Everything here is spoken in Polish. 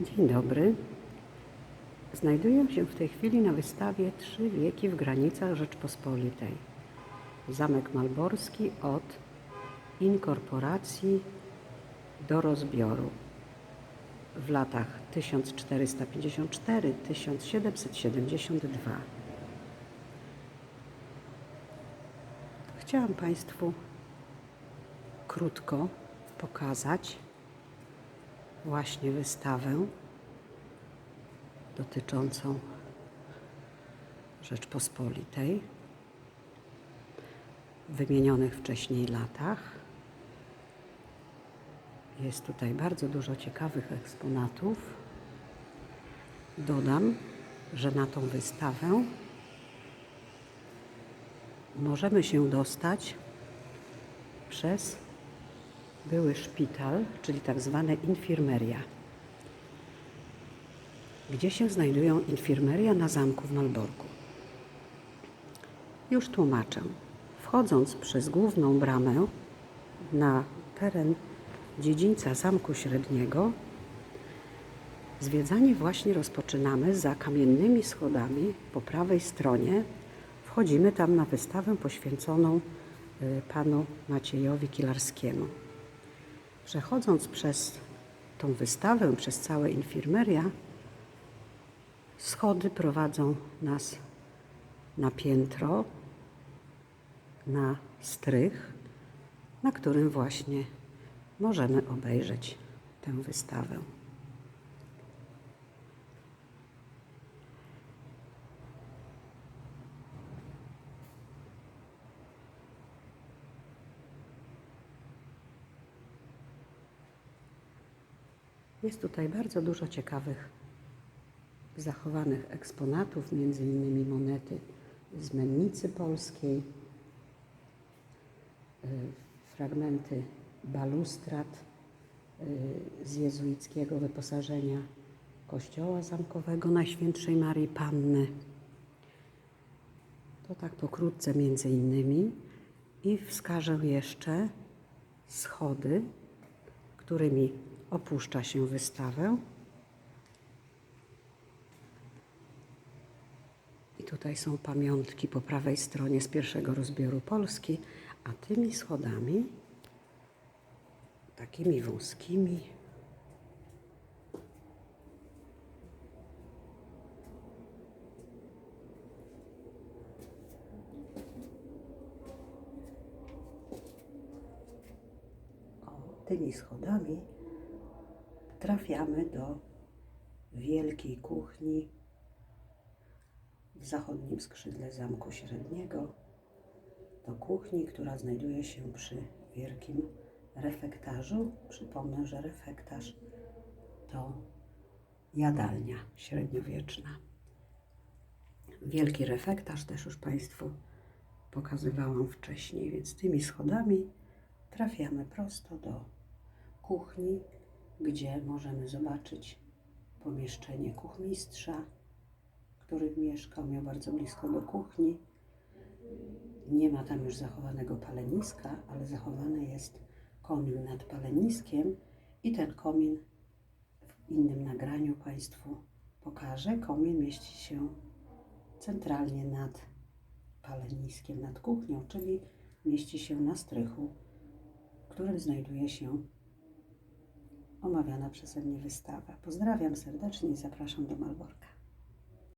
Dzień dobry. Znajduję się w tej chwili na wystawie Trzy wieki w granicach Rzeczpospolitej. Zamek Malborski od inkorporacji do rozbioru w latach 1454-1772. Chciałam Państwu krótko pokazać właśnie wystawę dotyczącą Rzeczpospolitej w wymienionych wcześniej latach. Jest tutaj bardzo dużo ciekawych eksponatów. Dodam, że na tą wystawę możemy się dostać przez były szpital, czyli tak zwane infirmeria. Gdzie się znajdują infirmeria na zamku w Malborku? Już tłumaczę. Wchodząc przez główną bramę na teren dziedzińca Zamku Średniego, zwiedzanie właśnie rozpoczynamy za kamiennymi schodami po prawej stronie. Wchodzimy tam na wystawę poświęconą y, panu Maciejowi Kilarskiemu. Przechodząc przez tą wystawę, przez całe infirmeria, schody prowadzą nas na piętro, na strych, na którym właśnie możemy obejrzeć tę wystawę. Jest tutaj bardzo dużo ciekawych zachowanych eksponatów, między innymi monety z Mennicy Polskiej, y, fragmenty balustrad y, z jezuickiego wyposażenia kościoła zamkowego Najświętszej Marii Panny. To tak pokrótce między innymi i wskażę jeszcze schody, którymi opuszcza się wystawę. I tutaj są pamiątki po prawej stronie z pierwszego rozbioru Polski, a tymi schodami, takimi wąskimi, tymi schodami trafiamy do wielkiej kuchni w zachodnim skrzydle Zamku Średniego. Do kuchni, która znajduje się przy wielkim refektarzu. Przypomnę, że refektarz to jadalnia średniowieczna. Wielki refektarz też już Państwu pokazywałam wcześniej, więc tymi schodami trafiamy prosto do kuchni, gdzie możemy zobaczyć pomieszczenie kuchmistrza, który mieszkał, miał bardzo blisko do kuchni. Nie ma tam już zachowanego paleniska, ale zachowany jest komin nad paleniskiem i ten komin w innym nagraniu Państwu pokażę. Komin mieści się centralnie nad paleniskiem, nad kuchnią, czyli mieści się na strychu, w którym znajduje się omawiana przeze mnie wystawa. Pozdrawiam serdecznie i zapraszam do Malborka.